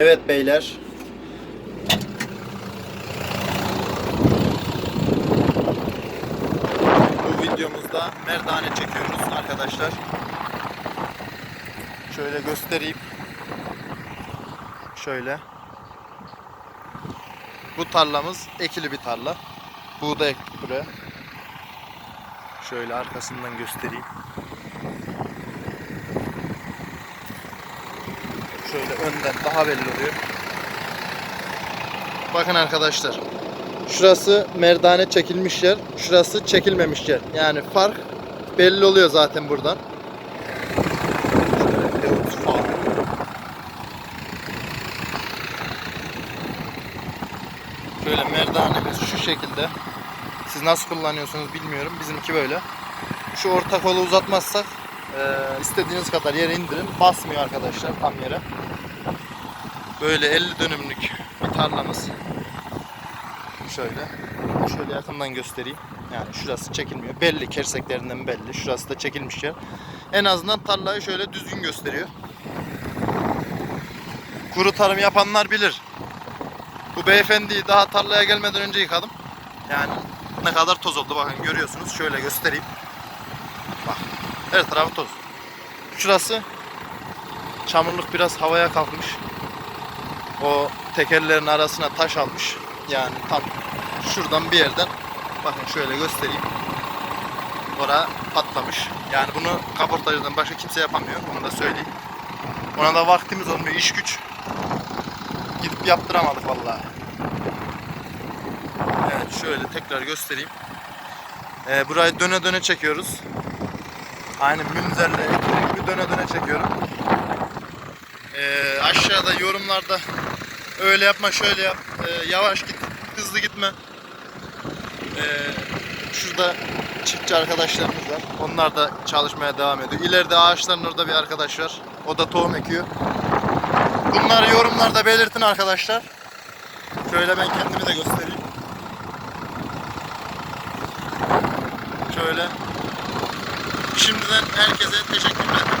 Evet beyler. Bu videomuzda merdane çekiyoruz arkadaşlar. Şöyle göstereyim. Şöyle. Bu tarlamız ekili bir tarla. Buğday ektik buraya. Şöyle arkasından göstereyim. Şöyle önden daha belli oluyor. Bakın arkadaşlar. Şurası merdane çekilmiş yer. Şurası çekilmemiş yer. Yani fark belli oluyor zaten buradan. Şöyle merdanemiz şu şekilde. Siz nasıl kullanıyorsunuz bilmiyorum. Bizimki böyle. Şu orta kolu uzatmazsak eee, istediğiniz kadar yere indirin. Basmıyor arkadaşlar tam yere. Böyle 50 dönümlük bir tarlamız. Şöyle. Şöyle yakından göstereyim. Yani şurası çekilmiyor. Belli kerseklerinden belli. Şurası da çekilmiş yer. En azından tarlayı şöyle düzgün gösteriyor. Kuru tarım yapanlar bilir. Bu beyefendiyi daha tarlaya gelmeden önce yıkadım. Yani ne kadar toz oldu bakın görüyorsunuz. Şöyle göstereyim. Bak her tarafı toz. Şurası çamurluk biraz havaya kalkmış. O tekerlerin arasına taş almış. Yani tam şuradan bir yerden bakın şöyle göstereyim. Ora patlamış. Yani bunu kaportacıdan başka kimse yapamıyor. Onu da söyleyeyim. Ona da vaktimiz olmuyor. iş güç. Gidip yaptıramadık vallahi. Evet şöyle tekrar göstereyim. Ee, burayı döne döne çekiyoruz. Aynı münzerle ekili gibi döne döne çekiyorum. Ee, aşağıda yorumlarda öyle yapma şöyle yap. Ee, yavaş git hızlı gitme. Ee, şurada çiftçi arkadaşlarımız var. Onlar da çalışmaya devam ediyor. İleride ağaçların orada bir arkadaş var. O da tohum ekiyor. Bunları yorumlarda belirtin arkadaşlar. Şöyle ben kendimi de göstereyim. Şöyle şimdiden herkese teşekkürler